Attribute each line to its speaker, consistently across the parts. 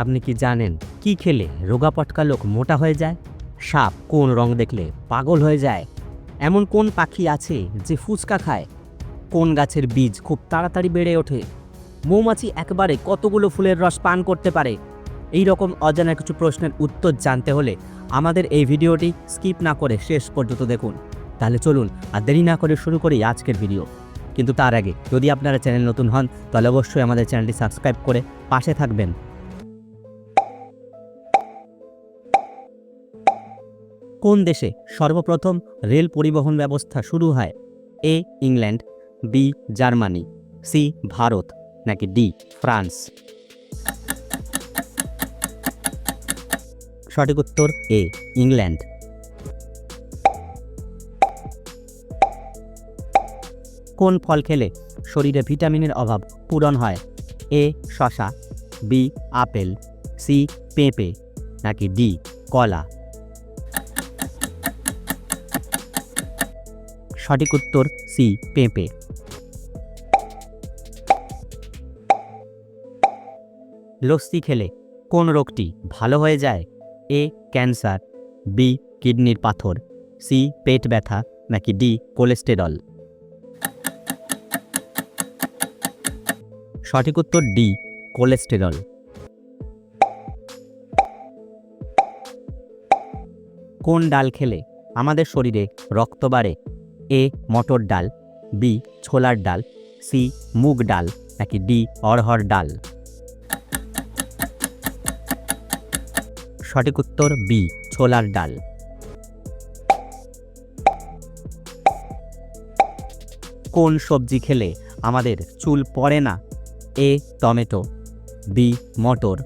Speaker 1: আপনি কি জানেন কি খেলে রোগা পটকা লোক মোটা হয়ে যায়? সাপ কোন রং দেখলে পাগল হয়ে যায়? এমন কোন পাখি আছে যে ফুচকা খায়? কোন গাছের বীজ খুব তাড়াতাড়ি বেড়ে ওঠে? মৌমাছি একবারে কতগুলো ফুলের রস পান করতে পারে? এই রকম অজানা কিছু প্রশ্নের উত্তর জানতে হলে আমাদের এই ভিডিওটি স্কিপ না করে শেষ পর্যন্ত দেখুন। তাহলে চলুন আর দেরি না করে শুরু করি আজকের ভিডিও। কিন্তু তার আগে যদি আপনারা চ্যানেল নতুন হন, তাহলে অবশ্যই আমাদের চ্যানেলটি সাবস্ক্রাইব করে পাশে থাকবেন। কোন দেশে সর্বপ্রথম রেল পরিবহন ব্যবস্থা শুরু হয়? A, England, B, Germany, C, Bharat, নাকি ডি, ফ্রান্স? সঠিক উত্তর এ, ইংল্যান্ড। কোন ফল খেলে শরীরে ভিটামিনের অভাব পূরণ হয়? এ শশা বি, আপেল, সি, পেঁপে, নাকি ডি, কলা? সঠিক উত্তর সি, পেঁপে। লস্যি খেলে কোন রোগটি ভালো হয়ে যায়? এ, ক্যান্সার, বি, কিডনির পাথর, সি, পেট ব্যথা, নাকি ডি, কোলেস্টেরল। সঠিক উত্তর ডি, কোলেস্টেরল। কোন ডাল খেলে আমাদের শরীরে রক্ত বাড়ে? এ মটর ডাল বি ছোলার ডাল সি মুগ ডাল, নাকি ডি অড়হর ডাল? সঠিক উত্তর বি ছোলার ডাল। কোন সবজি খেলে আমাদের চুল পড়ে না? এ টমেটো বি মটর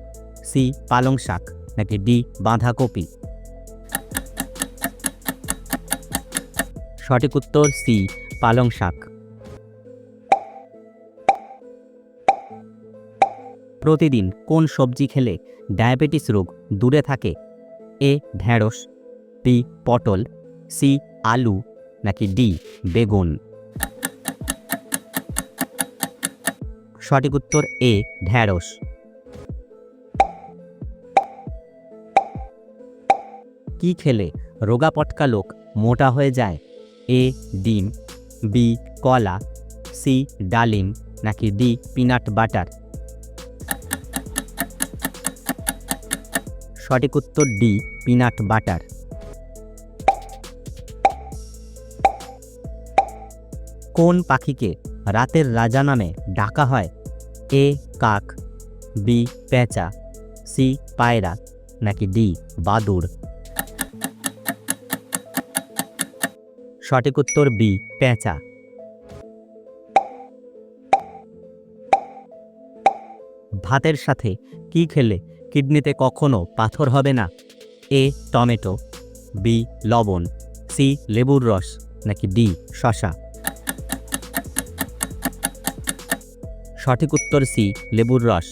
Speaker 1: সি পালং শাক, নাকি ডি বাঁধাকপি? সঠিক উত্তর সি, পালং শাক। প্রতিদিন কোন সবজি খেলে ডায়াবেটিস রোগ দূরে থাকে? এ ঢ্যাঁড়স বি, পটল, সি, আলু, নাকি ডি, বেগুন? সঠিক উত্তর এ ঢ্যাঁড়স কি খেলে রোগা পটকা লোক মোটা হয়ে যায়? এ ডিম বি কলা সি ডালিম, নাকি ডি পিনাট বাটার? সঠিক উত্তর ডি পিনাট বাটার। কোন পাখিকে রাতের রাজা নামে ডাকা হয়? এ কাক বি পেঁচা সি পায়রা, নাকি ডি বাদুড়? সঠিক উত্তর বি, পেঁচা। ভাতের সাথে কি খেলে কিডনিতে কখনো পাথর হবে না? এ, টমেটো, বি, লবণ, সি, লেবুর রস, নাকি ডি শশা সঠিক উত্তর সি, লেবুর রস।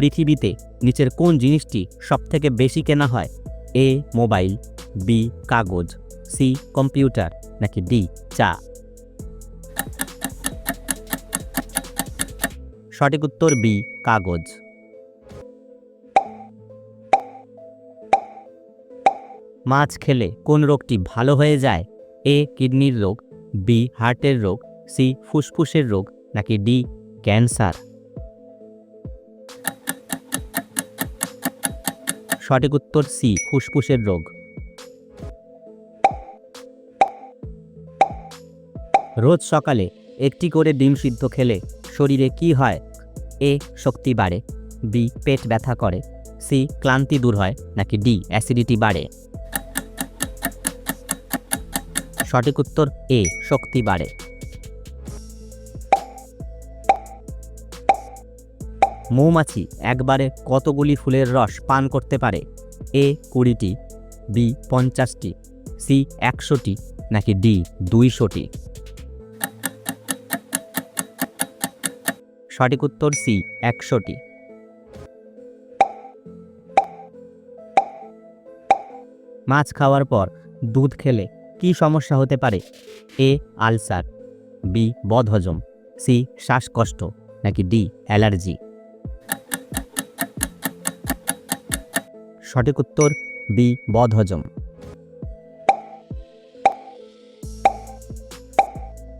Speaker 1: পৃথিবীতে নিচের কোন জিনিসটি সবথেকে বেশি কেনা হয়? এ, মোবাইল, বি, কাগজ, সি, কম্পিউটার, নাকি ডি, চা? সঠিক উত্তর বি, কাগজ। মাছ খেলে কোন রোগটি ভালো হয়ে যায়? এ, কিডনির রোগ, বি, হার্টের রোগ, সি, ফুসফুসের রোগ, নাকি ডি, ক্যান্সার? সঠিক উত্তর সি, ফুসফুসের রোগ। রোজ সকালে একটি করে ডিম সিদ্ধ খেলে শরীরে কি হয়? এ, শক্তি বাড়ে। বি, পেট ব্যথা করে। সি, ক্লান্তি দূর হয় নাকি ডি, অ্যাসিডিটি বাড়ে। সঠিক উত্তর এ, শক্তি বাড়ে। মৌমাছি একবারে কতগুলি ফুলের রস পান করতে পারে? এ কুড়িটি, বি পঞ্চাশটি, সি একশোটি, নাকি ডি দুইশোটি? সঠিক উত্তর সি একশোটি। মাছ খাওয়ার পর দুধ খেলে কি সমস্যা হতে পারে? এ আলসার, বি বদহজম, সি শ্বাসকষ্ট, নাকি ডি অ্যালার্জি? সঠিক উত্তর বি, বদহজম।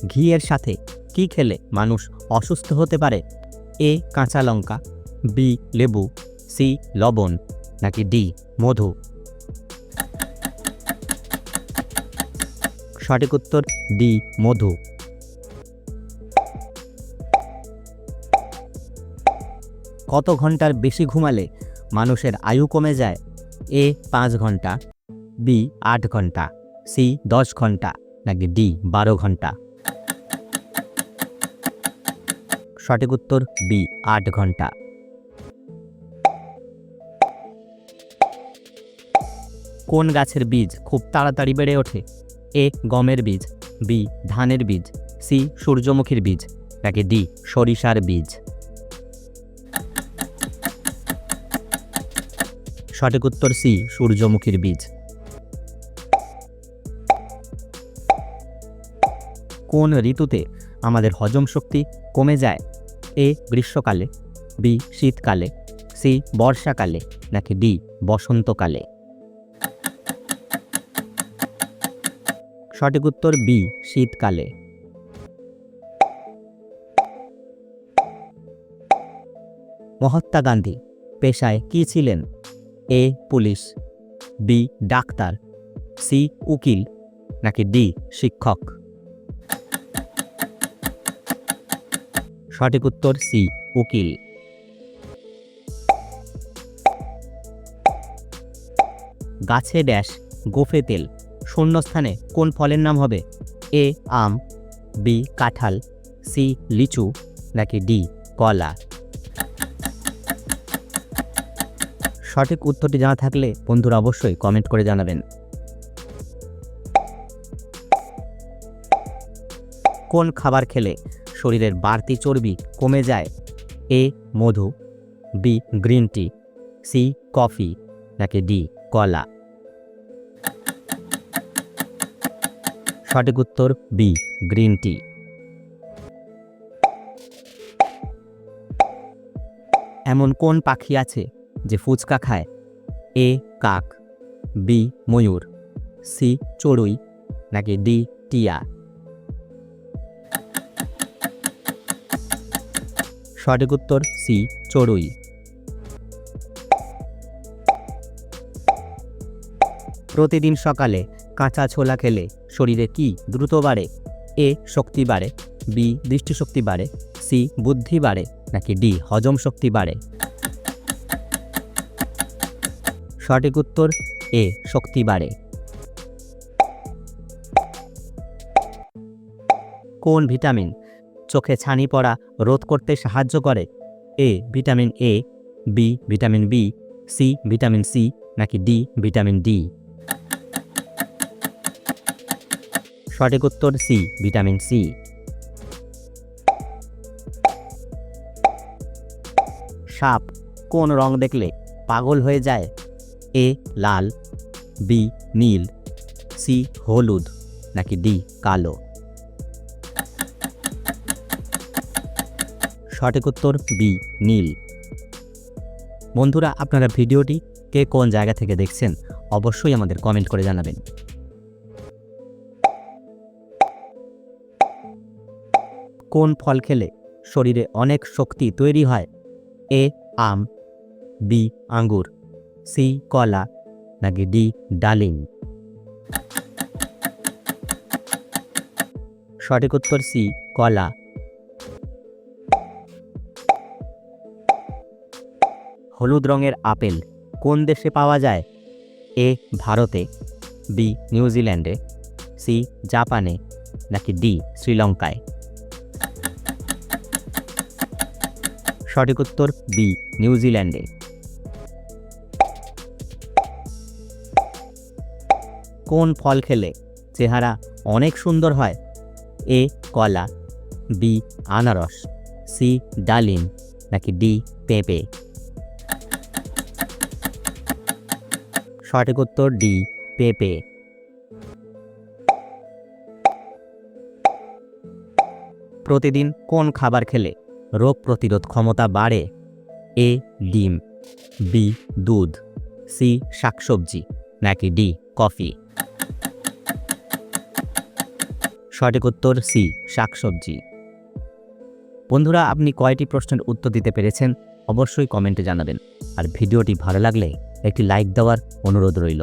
Speaker 1: ঘিয়ের সাথে কি খেলে মানুষ অসুস্থ হতে পারে? এ, কাঁচা লঙ্কা, বি, লেবু, সি, লবণ, নাকি ডি, মধু? সঠিক উত্তর ডি, মধু। কত ঘণ্টার বেশি ঘুমালে মানুষের আয়ু কমে যায়। এ, পাঁচ ঘণ্টা। বি, আট ঘণ্টা। সি, দশ ঘণ্টা। নাকি ডি, বারো ঘণ্টা। সঠিক উত্তর বি, আট ঘণ্টা। কোন গাছের বীজ খুব তাড়াতাড়ি বেড়ে ওঠে? এ, গমের বীজ। বি, ধানের বীজ। সি, সূর্যমুখীর বীজ। নাকি ডি, সরিষার বীজ। সঠিক উত্তর সি, সূর্যমুখীর বীজ। কোন ঋতুতে আমাদের হজম শক্তি কমে যায়? এ, গ্রীষ্মকালে, বি, শীতকালে, সি, বর্ষাকালে, নাকি ডি, বসন্তকালে? সঠিক উত্তর বি, শীতকালে। মহাত্মা গান্ধী, পেশায় কি ছিলেন? A police, B doctor, C উকিল, নাকি ডি শিক্ষক? সঠিক উত্তর সি, উকিল। গাছে ড্যাশ, গোফে তেল, শূন্যস্থানে কোন ফলের নাম হবে? এ আম, বি কাঁঠাল, সি লিচু, নাকি ডি কলা? সঠিক উত্তরটি জানা থাকলে বন্ধুরা অবশ্যই কমেন্ট করে জানাবেন। কোন খাবার খেলে শরীরের বাড়তি চর্বি কমে যায়? A, Madhu, B, green tea, C, coffee, নাকি ডি, কলা? সঠিক উত্তর বি, গ্রিন টি। এমন কোন পাখি আছে যে ফুচকা খায়। এ কাক, বি ময়ূর, সি চড়ুই, নাকি ডি টিয়া। সঠিক উত্তর সি চড়ুই। প্রতিদিন সকালে কাঁচা ছোলা খেলে শরীরে কি দ্রুত বাড়ে? এ শক্তি বাড়ে, বি দৃষ্টিশক্তি বাড়ে, সি বুদ্ধি বাড়ে, নাকি ডি হজম শক্তি বাড়ে? সঠিক উত্তর এ, শক্তি বাড়ে। কোন ভিটামিন? চোখে ছানি পড়া রোধ করতে সাহায্য করে? A, vitamin A, B, vitamin B, C, vitamin C, নাকি ডি, ভিটামিন ডি? সঠিক উত্তর সি, ভিটামিন সি। সাপ, কোন রং দেখলে পাগল হয়ে যায়? এ লাল, বি নীল, সি হলুদ, নাকি ডি কালো? সঠিক উত্তর বি নীল। বন্ধুরা, আপনারা ভিডিওটি কে কোন জায়গা থেকে দেখছেন অবশ্যই আমাদের কমেন্ট করে জানাবেন। কোন ফল খেলে শরীরে অনেক শক্তি তৈরি হয়? এ আম, বি আঙ্গুর। সি কলা, নাকি ডি ডালিম? সঠিক উত্তর সি কলা। হলুদ রঙের আপেল কোন দেশে পাওয়া যায়? এ ভারতে, বি নিউজিল্যান্ডে, সি জাপানে, নাকি ডি শ্রীলঙ্কায়? সঠিক উত্তর বি নিউজিল্যান্ডে। কোন ফল খেলে চেহারা অনেক সুন্দর হয়? এ, কলা, বি, আনারস, সি, ডালিম, নাকি ডি, পেঁপে? সঠিক উত্তর ডি, পেঁপে। প্রতিদিন কোন খাবার খেলে রোগ প্রতিরোধ ক্ষমতা বাড়ে? এ, ডিম, বি, দুধ, সি, শাকসবজি, নাকি ডি, কফি? সঠিক উত্তর সি, শাকসবজি। বন্ধুরা, আপনি কয়টি প্রশ্নের উত্তর দিতে পেরেছেন অবশ্যই কমেন্টে জানাবেন। আর ভিডিওটি ভালো লাগলে একটি লাইক দেওয়ার অনুরোধ রইল।